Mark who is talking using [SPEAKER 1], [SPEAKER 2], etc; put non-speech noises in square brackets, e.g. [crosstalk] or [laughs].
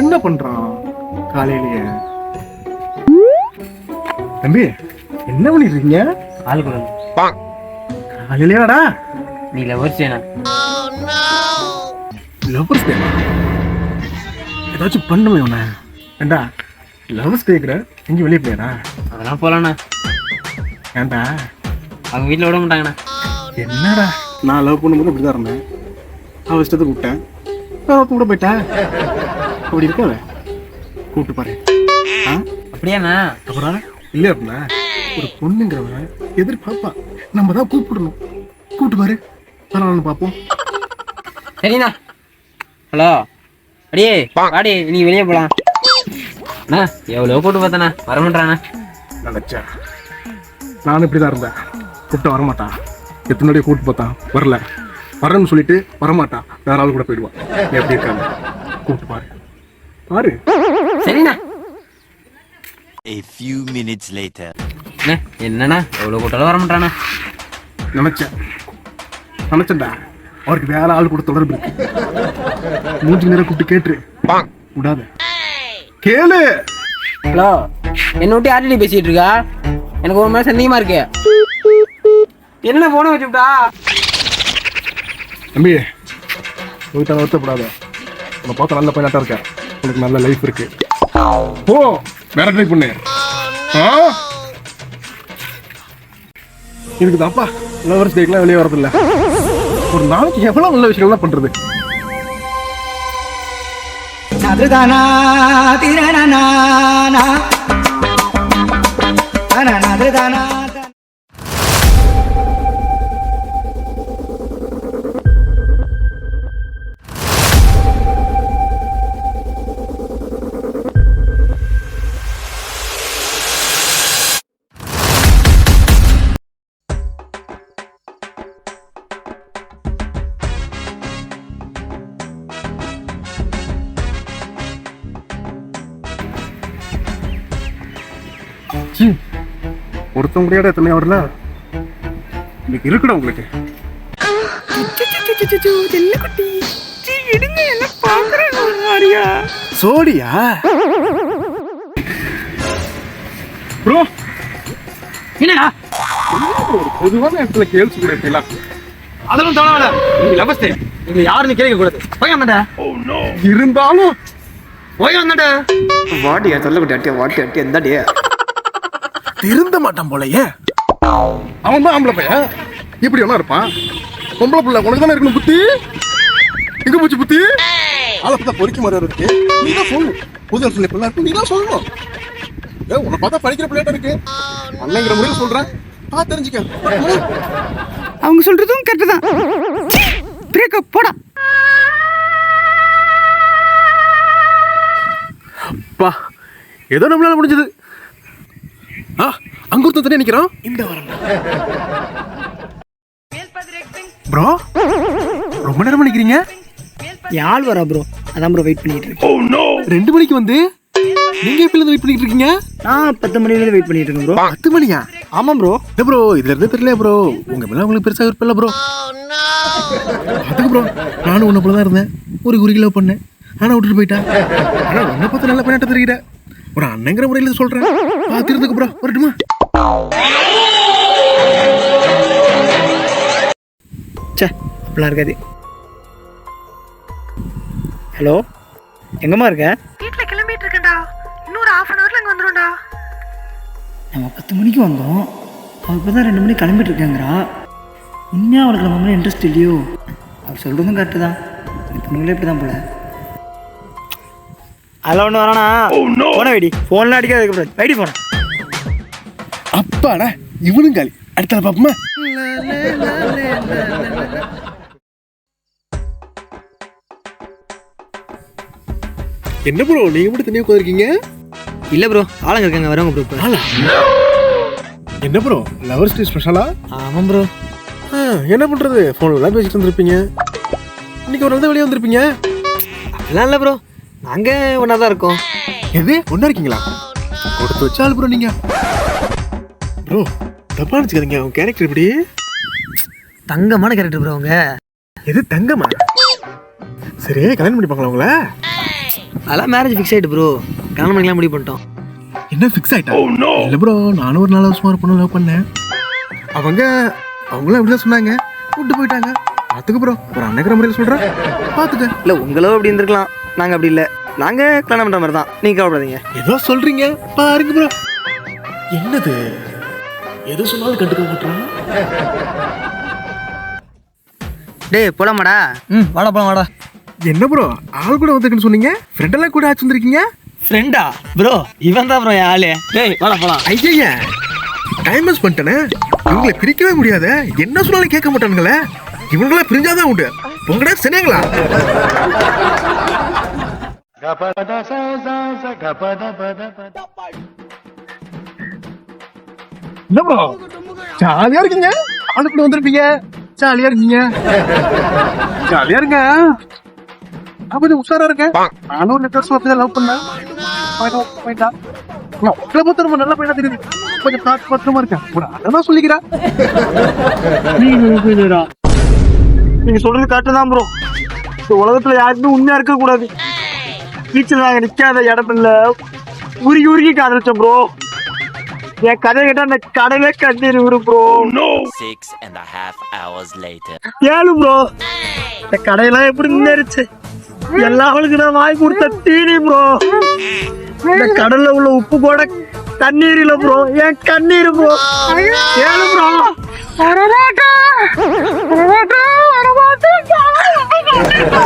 [SPEAKER 1] என்ன பண்றான் காலையிலேயே? தம்பி என்ன பண்ணிட்டு இருக்கீங்க
[SPEAKER 2] ஆள் குரல்
[SPEAKER 1] காலையிலேடா
[SPEAKER 2] நீ லவர்ஸ் வேணா
[SPEAKER 1] லவர்ஸ் டேவா ஏதாச்சும் பண்ணுமே உன்னை. ஏண்டா லவர்ஸ் கேட்குற எங்கேயும் வெளியே போயிடா?
[SPEAKER 2] அதெல்லாம் போலாண்ணா.
[SPEAKER 1] ஏண்டா?
[SPEAKER 2] அவங்க வீட்டில் விட மாட்டாங்கண்ணா.
[SPEAKER 1] என்னடா? நான் லவ் பண்ணும்போது இப்படி தான் இருந்தேன். அவள் இஷ்டத்துக்கு விட்டேன். கூட போயிட்டேன். அப்படி இருக்காத கூப்பிட்டு பாரு. ஆ?
[SPEAKER 2] அப்படியாண்ணா?
[SPEAKER 1] அப்புறம் இல்லை அப்படின்னா ஒரு பொண்ணுங்கிறவ எதிர்பார்ப்பா நம்ம தான் கூப்பிடணும். கூப்பிட்டு பாரு. பரவாயில்ல பார்ப்போம்
[SPEAKER 2] சரிண்ணா. ஹலோ. அடியே வாடி நீ வெளியே போலாம். அண்ணா எவ்வளோ கூட்டு பார்த்தண்ணா? வரமாட்டாண்ணா
[SPEAKER 1] நினச்சேன் நானும் இப்படி தான் இருந்தேன். கூப்பிட்டு வரமாட்டான். எத்தனை கூப்பிட்டு பார்த்தான். வரல. வரேன்னு சொல்லிட்டு வரமாட்டான். வேற ஆள் கூட போயிடுவான். நீ எப்படி இருக்காங்க கூப்பிட்டு பாரு. பாரு.
[SPEAKER 2] சரிண்ணா.
[SPEAKER 3] A few minutes later.
[SPEAKER 2] அண்ணா என்னண்ணா? எவ்வளோ கூட்டாலும் வரமாட்டாண்ணா
[SPEAKER 1] நினைச்சேன். நினைச்சேன்டா. அவருக்கு வேற ஆள் கூட தொடர்பு இருக்கு. மூஞ்சி நேரம் கூப்பிட்டு கேட்டுரு. விடாத. கேளு.
[SPEAKER 2] ஹலோ என்ன விட்டு யார்கிட்ட பேசிட்டு இருக்கா? எனக்கு ஒரு மாதிரி சந்தேகமா இருக்கு. என்ன போன வச்சுட்டா
[SPEAKER 1] தம்பி போயிட்டு வருத்தப்படாத. உன்னை பார்த்த நல்ல பையனாட்டா இருக்க உனக்கு நல்ல லைஃப் இருக்கு. போ வேற ட்ரை பண்ணு. இதுக்கு தான்ப்பா லவர்ஸ் டேக்கெலாம் வெளியே வரதில்ல ஒரு நாளைக்கு எவ்வளோ நல்ல விஷயங்கள்லாம் பண்ணுறது
[SPEAKER 4] நதுதனா திரணனா நதுதனா
[SPEAKER 1] சீ, ஒருத்தவங்க முடியாத எத்தனை வரல இன்னைக்கு இருக்குடா உங்களுக்கு. சோடியா? ப்ரோ
[SPEAKER 2] என்னடா?
[SPEAKER 1] ஒரு பொதுவான இடத்துல கேள்வி கூட
[SPEAKER 2] அதெல்லாம் தோணாத நீங்க லவஸ்தே நீங்க யாருன்னு கேட்க கூடாது. போய் வந்தடா.
[SPEAKER 1] இருந்தாலும்
[SPEAKER 2] போய் வந்தடா.
[SPEAKER 4] வாட்டியா தொல்லக்குட்டி அட்டியா வாட்டி அட்டி எந்தாடியா
[SPEAKER 1] திருந்த மாட்டான் போலயே. அவன் தான் ஆம்பளை பையன். இப்படி ஒன்றா இருப்பான். பொம்பளை பிள்ளை உனக்கு தானே இருக்கணும் புத்தி? எங்க போச்சு புத்தி? ஆளை பார்த்தா பொறிக்க மாதிரி இருக்கு. நீ தான் சொல்லணும் புது சொல்லி பிள்ளை இருக்கு நீ தான் சொல்லணும். ஏ உன்னை பார்த்தா படிக்கிற பிள்ளையாட்ட இருக்கு. அண்ணங்கிற முறையில் சொல்றேன். பார்த்து தெரிஞ்சுக்க.
[SPEAKER 5] அவங்க சொல்றதும் கரெக்டு தான். பிரேக்கப் போடா.
[SPEAKER 1] பா ஏதோ நம்மளால முடிஞ்சது. ஆ அங்க ஒருத்தன் தனியா நிக்கிறான் இந்த வரேன் ப்ரோ ரொம்ப நேரமா நிக்கிறீங்க?
[SPEAKER 5] யாழ் வரா ப்ரோ. அதான் ப்ரோ வெயிட் பண்ணிட்டு இருக்கேன்.
[SPEAKER 1] ரெண்டு மணிக்கு வந்து நீங்க எப்பல இருந்து வெயிட் பண்ணிட்டு இருக்கீங்க?
[SPEAKER 5] நான் பத்து மணிலேருந்து வெயிட் பண்ணிட்டு இருக்கேன் ப்ரோ.
[SPEAKER 1] பத்து மணியா?
[SPEAKER 5] ஆமாம் ப்ரோ.
[SPEAKER 1] இல்ல ப்ரோ இதுல இருந்து தெரியல ப்ரோ. உங்க மேல உங்களுக்கு பெருசா விருப்பம் இல்ல ப்ரோ. அதுக்கு ப்ரோ நானும் உன்ன போல தான் இருந்தேன். ஒரு ஒரு கிலோ பண்ணேன். ஆனா விட்டுட்டு போயிட்டேன். ஆனா உன்னை பார்த்து நல்ல பண்ணிட்டு தெரியுற. ஒரு அண்ணங்கிற முறையில இதை சொல்றேன். பார்த்துருந்துக்கு ப்ரோ வரட்டுமா?
[SPEAKER 5] சே அப்படிலாம் இருக்காது. ஹலோ எங்கம்மா இருக்க?
[SPEAKER 6] வீட்டில் கிளம்பிட்டு இருக்கேன்டா. இன்னொரு ஹாஃப் அன் ஹவர்ல அங்கே வந்துடும்டா
[SPEAKER 5] நம்ம பத்து மணிக்கு வந்தோம். அவள் இப்போ தான் ரெண்டு மணிக்கு கிளம்பிட்டு இருக்காங்கிறா உண்மையாக அவளுக்கு நம்ம மேலே இன்ட்ரெஸ்ட் இல்லையோ? அவள் சொல்கிறதும் கரெக்டு தான். இந்த பொண்ணுங்களே இப்படி தான் போல. அதெல்லாம் ஒன்றும் வரானா? போன வெடி. ஃபோன்லாம் அடிக்காது அதுக்கப்புறம் வெடி போனேன்
[SPEAKER 1] அப்பாடா இவனும் காலி. அடுத்த பாப்போமா என்ன ப்ரோ நீங்க மட்டும் தனியா உட்காந்துருக்கீங்க
[SPEAKER 5] இல்லை ப்ரோ ஆளுங்க இருக்காங்க வரவங்க ப்ரோ
[SPEAKER 1] என்ன ப்ரோ லவர்ஸ் டே ஸ்பெஷலா
[SPEAKER 5] ஆமாம் ப்ரோ
[SPEAKER 1] என்ன பண்றது? ஃபோன்ல தான் பேசிட்டு வந்திருப்பீங்க. இன்னைக்கு ஒரு நாள் தான் வெளியே வந்திருப்பீங்க.
[SPEAKER 5] அப்படிலாம் இல்லை ப்ரோ நாங்கள் ஒன்றா தான் இருக்கோம்.
[SPEAKER 1] எது? ஒண்ணா இருக்கீங்களா? கொடுத்து வச்ச ப்ரோ நீங்க. ப்ரோ தப்பா நினச்சிக்காதீங்க. உங்க கேரக்டர் இப்படி
[SPEAKER 5] தங்கமான கேரக்டர் ப்ரோ அவங்க.
[SPEAKER 1] எது தங்கமா? சரி கல்யாணம் பண்ணிப்பாங்களா உங்கள.
[SPEAKER 5] அதெல்லாம் மேரேஜ் ஃபிக்ஸ் ஆயிட்டு ப்ரோ கல்யாணம் பண்ணிக்கலாம் முடிவு பண்ணிட்டோம்.
[SPEAKER 1] என்ன ஃபிக்ஸ் ஆயிட்டா? இல்ல ப்ரோ நானும் ஒரு நாலு வருஷமா ஒரு பொண்ணு லவ் பண்ணேன். அவங்க அவங்களும் அப்படிதான் சொன்னாங்க. கூட்டு போயிட்டாங்க. பாத்துக்க ப்ரோ ஒரு அன்னைக்கிற முறையில் சொல்றேன் பாத்துக்க.
[SPEAKER 5] இல்லை உங்களோ அப்படி இருந்திருக்கலாம். நாங்கள் அப்படி இல்லை. நாங்கள் கல்யாணம் பண்ணுற மாதிரி தான். நீங்கள் கவலைப்படாதீங்க.
[SPEAKER 1] ஏதோ சொல்றீங்க. பாருங்க ப்ரோ என்னது? எது சொன்னாலும் கண்டுக்க மாட்டான்.
[SPEAKER 5] டேய் போலாமாடா? ம் வாடா போலாம் வாடா.
[SPEAKER 1] என்ன ப்ரோ ஆள் கூட வந்திருக்குன்னு சொன்னீங்க. ஃப்ரெண்ட் எல்லாம் கூட ஆச்சு வந்திருக்கீங்க?
[SPEAKER 5] ஃப்ரெண்டா ப்ரோ இவன் தான் ப்ரோ என் ஆளு. டேய் வாடா போலாம்.
[SPEAKER 1] ஐயா டைம் வேஸ்ட் பண்ணிட்டேனே. இவங்களை பிரிக்கவே முடியாத. என்ன சொன்னாலும் கேட்க மாட்டானுங்களே. இவங்கள பிரிஞ்சாதான் உண்டு. உங்கடா சரிங்களா என்ன ப்ரோ ஜாலியா இருக்கீங்க? ஆளுக்குள்ள வந்திருப்பீங்க. ஜாலியா இருக்கீங்க. ஜாலியா இருங்க. நான் கொஞ்சம் உஷாரா இருக்கேன். நானும் ஒரு அப்படி லவ் பண்ணேன். போயிட்டா போயிட்டா நான் உங்களை பார்த்து ரொம்ப நல்ல பையனா தெரியுது. கொஞ்சம் பார்த்து பத்திரமா இருக்கேன். ஒரு அதான் சொல்லிக்கிறா
[SPEAKER 7] நீங்க சொல்றது கரெக்ட் தான் ப்ரோ இந்த உலகத்துல யாருக்குமே உண்மையா இருக்க கூடாது பீச்சில் நாங்க நிக்காத இடத்துல உருகி உருகி காதலிச்சோம் ப்ரோ என் கதை கேட்டா அந்த கடலே கண்ணீர் விடும் bro
[SPEAKER 3] and a half hours later.
[SPEAKER 7] ஏழு ப்ரோ இந்த கடையெல்லாம் எப்படி நின்றுச்சு எல்லா அவளுக்கு நான் வாங்கி கொடுத்த தீனி ப்ரோ இந்த கடல்ல உள்ள உப்பு கூட தண்ணீர் இல்ல ப்ரோ என் கண்ணீர் ப்ரோ ஏழு ப்ரோ ¡Vamos, [laughs] Pepo!